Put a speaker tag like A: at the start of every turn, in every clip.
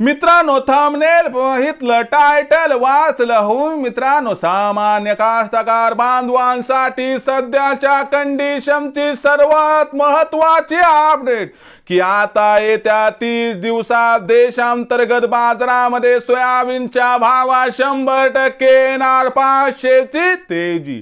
A: मित्रांनो थांबनेल बघितलं टायटल वाचलं हो मित्रांनो सामान्य कास्तकार बांधवांसाठी सध्याच्या कंडिशनची सर्वात महत्वाची अपडेट की आता येत्या तीस दिवसात देशांतर्गत बाजारामध्ये सोयाबीनच्या भावात शंभर टक्के येणार पाचशेची तेजी.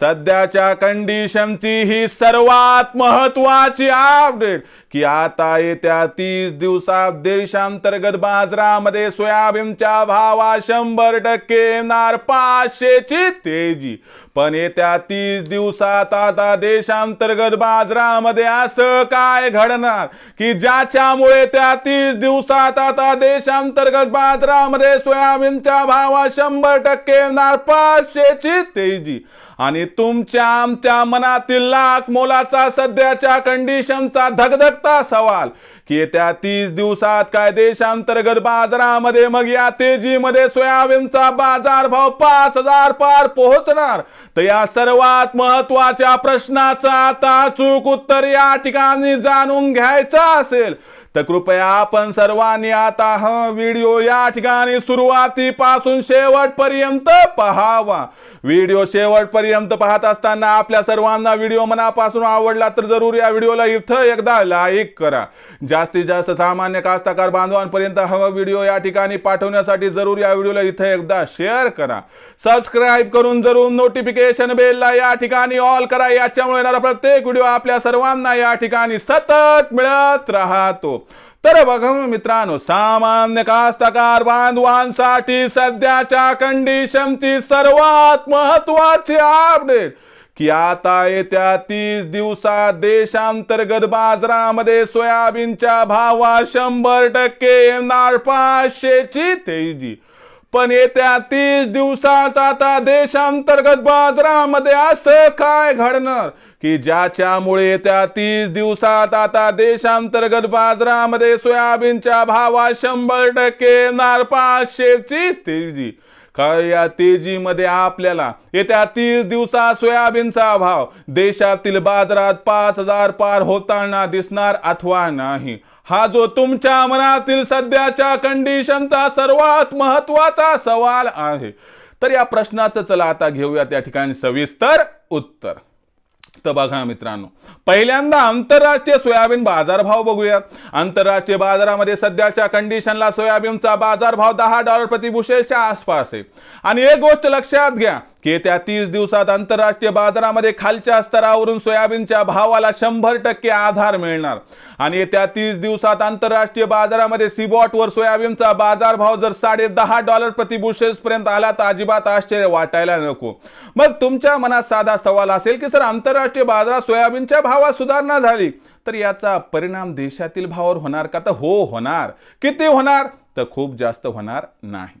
A: सध्याच्या कंडिशनची ही सर्वात महत्वाची अपडेट की आता येत्या तीस दिवसात देशांतर्गत बाजारामध्ये सोयाबीनच्या भावा शंभर टक्के येणार पाचशेची तेजी. पण येत्या तीस दिवसात आता देशांतर्गत बाजारामध्ये असं काय घडणार? की ज्याच्यामुळे त्या तीस दिवसात आता देशांतर्गत बाजारामध्ये सोयाबीनच्या भावा शंभर टक्के येणार पाचशेची तेजी? आणि तुमच्या आमच्या मनातील लाख मोलाचा सध्याच्या कंडिशनचा धगधग धगधगता सवाल की येत्या तीस दिवसात काय देशांतर्गत बाजारामध्ये मग या तेजीमध्ये सोयाबीनचा बाजारभाव पाच हजार पार पोहोचणार? तर या सर्वात महत्त्वाच्या प्रश्नाचं आता चूक उत्तर या ठिकाणी जाणून घ्यायचं असेल. तर कृपया आपण सर्वांनी आता हा व्हिडिओ या ठिकाणी सुरुवातीपासून शेवटपर्यंत पहावा. व्हिडिओ शेवटपर्यंत पाहत असताना आपल्या सर्वांना व्हिडिओ मनापासून आवडला तर जरूर या व्हिडिओला इथं एकदा लाईक करा. जास्तीत जास्त सामान्य कास्तकार बांधवांपर्यंत हा व्हिडिओ या ठिकाणी पाठवण्यासाठी जरूर या व्हिडिओला इथं एकदा शेअर करा. सबस्क्राईब करून जरूर नोटिफिकेशन बेलला या ठिकाणी ऑल करा. याच्यामुळे येणारा प्रत्येक व्हिडिओ आपल्या सर्वांना या ठिकाणी सतत मिळत राहतो. तर बघा मित्रांनो सामान्य कास्तकार बांधवांसाठी सध्याच्या कंडिशनची सर्वात महत्वाची अपडेट की आता येत्या तीस दिवसात देशांतर्गत बाजारामध्ये सोयाबीनच्या भावात शंभर टक्के येणार पाचशेची तेजी. पण येत्या तीस दिवसात आता देशांतर्गत बाजारामध्ये असं काय घडणार? की ज्याच्यामुळे येत्या तीस दिवसात आता देशांतर्गत बाजारामध्ये सोयाबीनच्या भावात शंभर टक्के येणार पाचशेची तेजी. या तेजीमध्ये आपल्याला येत्या तीस दिवसात सोयाबीनचा भाव देशातील बाजारात पाच हजार पार होताना दिसणार अथवा नाही? हा जो तुमच्या मनातील सध्याच्या कंडिशनचा सर्वात महत्त्वाचा सवाल आहे. तर या प्रश्नाचं चला आता घेऊया त्या ठिकाणी सविस्तर उत्तर. तर बघा मित्रांनो पहिल्यांदा आंतरराष्ट्रीय सोयाबीन बाजारभाव बघूयात. आंतरराष्ट्रीय बाजारामध्ये सध्याच्या कंडिशनला सोयाबीनचा बाजारभाव दहा डॉलर प्रति बुशेलच्या आसपास आहे. आणि एक गोष्ट लक्षात घ्या की येत्या तीस दिवसात आंतरराष्ट्रीय बाजारामध्ये खालच्या स्तरावरून सोयाबीनच्या भावाला शंभर टक्के आधार मिळणार. आणि येत्या तीस दिवसात आंतरराष्ट्रीय बाजारामध्ये सिबॉटवर सोयाबीनचा बाजारभाव जर साडे दहा डॉलर प्रतिबुशेल्स पर्यंत आला तर अजिबात आश्चर्य वाटायला नको. मग तुमच्या मनात साधा सवाल असेल की सर आंतरराष्ट्रीय बाजारात सोयाबीनच्या भावात सुधारणा झाली. तर याचा परिणाम देशातील भावावर होणार का? तर हो होणार. किती होणार? तर खूप जास्त होणार नाही.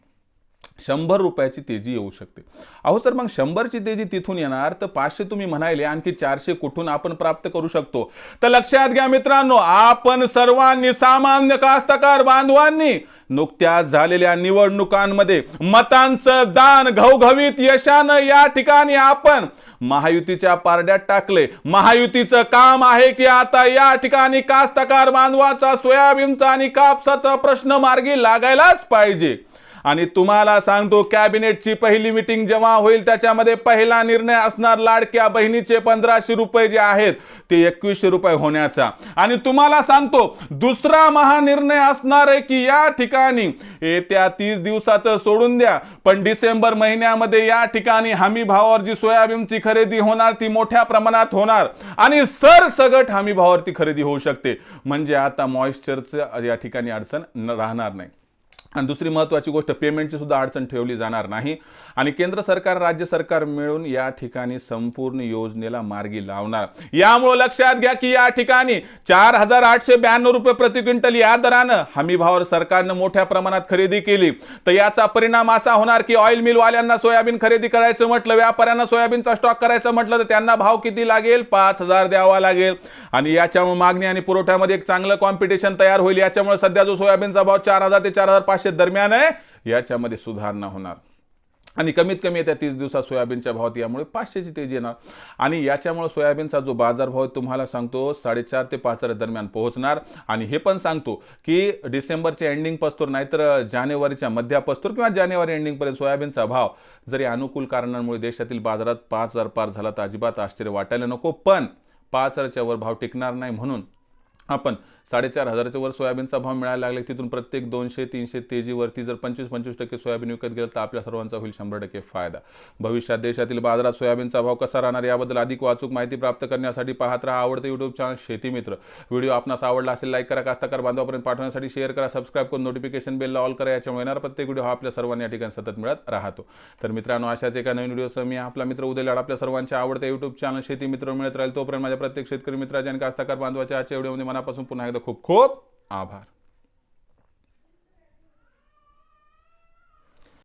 A: शंभर रुपयाची तेजी येऊ शकते. अहो सर मग शंभरची तेजी तिथून येणार तर पाचशे तुम्ही म्हणायले आणखी चारशे कुठून आपण प्राप्त करू शकतो? तर लक्षात घ्या मित्रांनो आपण सर्वांनी सामान्य कास्तकार बांधवांनी नुकत्याच झालेल्या निवडणुकांमध्ये मतांचं दान घवघवीत यशानं या ठिकाणी आपण महायुतीच्या पारड्यात टाकले. महायुतीचं काम आहे की आता या ठिकाणी कास्तकार बांधवाचा सोयाबीनचा आणि कापसाचा प्रश्न मार्गी लागायलाच पाहिजे. आणि तुम्हाला सांगतो कॅबिनेटची पहिली मिटिंग जेव्हा होईल त्याच्यामध्ये पहिला निर्णय असणार लाडक्या बहिणीचे पंधराशे रुपये जे आहेत ते एकवीसशे रुपये होण्याचा. आणि तुम्हाला सांगतो दुसरा महानिर्णय असणार आहे की या ठिकाणी येत्या तीस दिवसाचं सोडून द्या. पण डिसेंबर महिन्यामध्ये या ठिकाणी हमी भावावर जी सोयाबीनची खरेदी होणार ती मोठ्या प्रमाणात होणार. आणि सरसगट हमी भावावरती खरेदी होऊ शकते. म्हणजे आता मॉइश्चरचं या ठिकाणी अडचण राहणार नाही. आणि दुसरी महत्त्वाची गोष्ट पेमेंटची सुद्धा अडचण ठेवली जाणार नाही. आणि केंद्र सरकार राज्य सरकार मिळून या ठिकाणी संपूर्ण योजनेला मार्गी लावणार. यामुळे लक्षात घ्या की या ठिकाणी चार हजार आठशे ब्याण्णव रुपये प्रति क्विंटल या दरानं हमीभावावर सरकारनं मोठ्या प्रमाणात खरेदी केली. तर याचा परिणाम असा होणार की ऑइल मिलवाल्यांना सोयाबीन खरेदी करायचं म्हटलं व्यापाऱ्यांना सोयाबीनचा स्टॉक करायचं म्हटलं तर त्यांना भाव किती लागेल? पाच हजार द्यावा लागेल. आणि याच्यामुळे मागणी आणि पुरवठ्यामध्ये एक चांगलं कॉम्पिटिशन तयार होईल. याच्यामुळे सध्या जो सोयाबीनचा भाव चार हजार ते चार हजार सहाशे दरम्यान आहे. याच्यामध्ये सुधारणा होणार. आणि कमीत कमी येत्या तीस दिवसात सोयाबीनच्या भावात यामुळे पाचशेची तेजी येणार. आणि याच्यामुळे सोयाबीनचा जो बाजारभाव आहे तुम्हाला सांगतो साडेचार ते पाच हजार दरम्यान पोहोचणार. आणि हे पण सांगतो की डिसेंबरच्या एंडिंग पस्तूर नाहीतर जानेवारीच्या मध्यापस्तूर किंवा जानेवारी एंडिंगपर्यंत सोयाबीनचा भाव जरी अनुकूल कारणांमुळे देशातील बाजारात पाच हजार पार झाला तर अजिबात आश्चर्य वाटायला नको. पण पाच हजारच्या वर भाव टिकणार नाही म्हणून आपण साडेचार हजाराच्या वर सोयाबीनचा भाव मिळायला लागला. तिथून प्रत्येक दोनशे तीनशे तेजीवरती जर पंचवीस पंचवीस टक्के सोयाबीन विकत गेलं तर आपल्या सर्वांचा होईल शंभर टक्के फायदा. भविष्यात देशातील बाजारात सोयाबीनचा भाव कसा राहणार याबद्दल अधिक वाचूक माहिती प्राप्त करण्यासाठी पाहत राहा आवडतं युट्यूब चॅनल शेती मित्र. व्हिडिओ आपणास आवडला असेल लाईक करा. कास्ताकार बांधवापर्यंत पाठवण्यासाठी शेअर करा सबस्क्राईब करून नोटिफिकेशन बेलला ऑल करा. याच्यामुळे येणार प्रत्येक व्हिडिओ हा आपल्या सर्वांना या ठिकाणी सतत मिळत राहतो. तर मित्रांनो अशाच एका नवीन व्हिडिओसह मी आपला मित्र उद्या लाड आपल्या सर्वांच्या आवडत्या युट्यूब चॅनल शेती मित्र मिळत राहील. तोपर्यंत माझ्या प्रत्येक शेतकरी मित्राच्या आणि कास्ताकार बांधवाच्या आजच्या व्हिडिओमध्ये मनापासून पुन्हा एकदा खूप खूप आभार